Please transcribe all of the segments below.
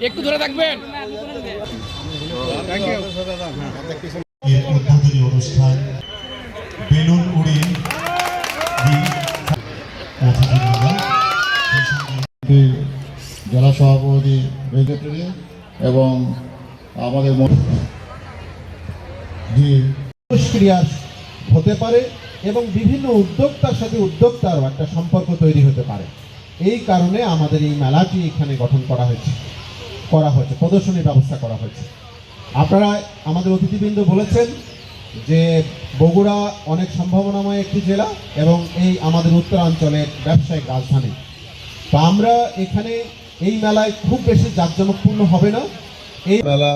একটু ধরে থাকবেন? অনুষ্ঠান বেলুন উড়িয়ে জেলা সভাপতি এবং আমাদের মন- হতে পারে এবং বিভিন্ন উদ্যোক্তার সাথে উদ্যোক্তারও একটা সম্পর্ক তৈরি হতে পারে। এই কারণে আমাদের এই মেলাটি এখানে গঠন করা হয়েছে করা হয়েছে, প্রদর্শনীর ব্যবস্থা করা হয়েছে। আপনারা আমাদের অতিথিবৃন্দ বলেছেন যে বগুড়া অনেক সম্ভাবনাময় একটি জেলা এবং এই আমাদের উত্তরাঞ্চলের ব্যবসায়িক রাজধানী। তো আমরা এখানে এই মেলায় খুব বেশি জাঁকজমকপূর্ণ হবে না। এই মেলা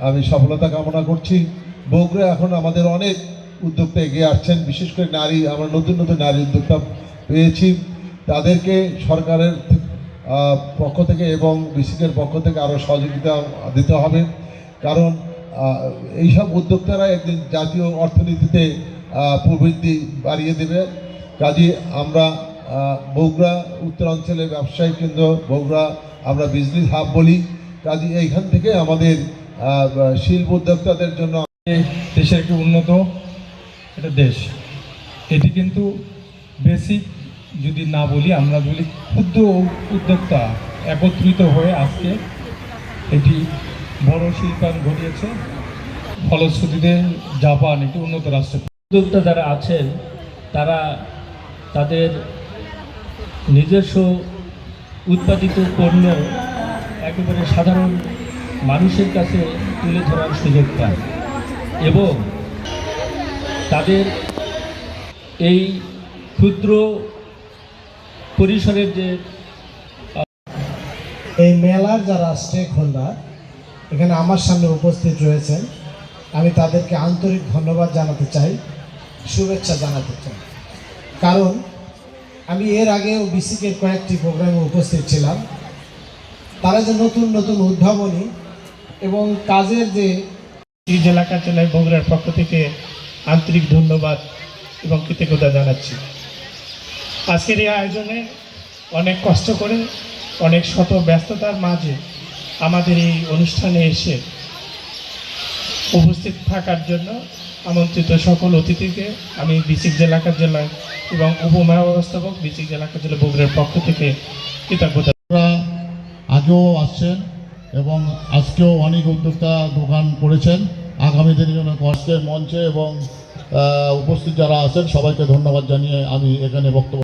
আমি সফলতা কামনা করছি। বগুড়া এখন আমাদের অনেক উদ্যোক্তা এগিয়ে আসছেন, বিশেষ করে নারী, আমরা নতুন নতুন নারী উদ্যোক্তা পেয়েছি। তাদেরকে সরকারের পক্ষ থেকে এবং বিসিকের পক্ষ থেকে আরও সহযোগিতা দিতে হবে। কারণ এইসব উদ্যোক্তারা একদিন জাতীয় অর্থনীতিতে প্রবৃদ্ধি বাড়িয়ে দেবে। কাজে আমরা বগুড়া উত্তরাঞ্চলের ব্যবসায়ী কেন্দ্র, বগুড়া আমরা বিজনেস হাব বলি। কাজে এইখান থেকে আমাদের শিল্প উদ্যোক্তাদের জন্য দেশের একটি উন্নত একটা দেশ। এটি কিন্তু বেসিক যদি না বলি, আমরা বলি ক্ষুদ্র উদ্যোক্তা একত্রিত হয়ে আজকে এটি বড় শিল্পায়ন ঘটিয়েছে। ফলশ্রুতিতে জাপান একটি উন্নত রাষ্ট্র। উদ্যোক্তা যারা আছেন, তারা তাদের নিজস্ব উৎপাদিত পণ্য একেবারে সাধারণ মানুষের কাছে তুলে ধরার সুযোগ পায় এবং তাদের এই ক্ষুদ্র পরিসরের যে এই মেলার যারা স্টেক হোল্ডার এখানে আমার সামনে উপস্থিত রয়েছেন। আমি তাদেরকে আন্তরিক ধন্যবাদ জানাতে চাই, শুভেচ্ছা জানাতে চাই। কারণ আমি এর আগেও বিসিকের কয়েকটি প্রোগ্রামে উপস্থিত ছিলাম। তারা যে নতুন নতুন উদ্ভাবনী এবং কাজের যে জেলা কার্যালয় বগুড়ার পক্ষ থেকে আন্তরিক ধন্যবাদ এবং কৃতজ্ঞতা জানাচ্ছি। আজকের এই আয়োজনে অনেক কষ্ট করে, অনেক শত ব্যস্ততার মাঝে আমাদের এই অনুষ্ঠানে এসে উপস্থিত থাকার জন্য আমন্ত্রিত সকল অতিথিকে আমি বিসিক জেলা কার্যালয় এবং উপমহাব্যবস্থাপক বিসিক জেলা কার্যালয় বগুড়ার পক্ষ থেকে কৃতজ্ঞতা আগেও আসছেন এবং আজকেও অনেক উদ্যোক্তা দোকান করেছেন। আগামী দিনের জন্য কষ্টের মঞ্চে এবং উপস্থিত যারা আছেন, সবাইকে ধন্যবাদ জানিয়ে আমি এখানে বক্তব্য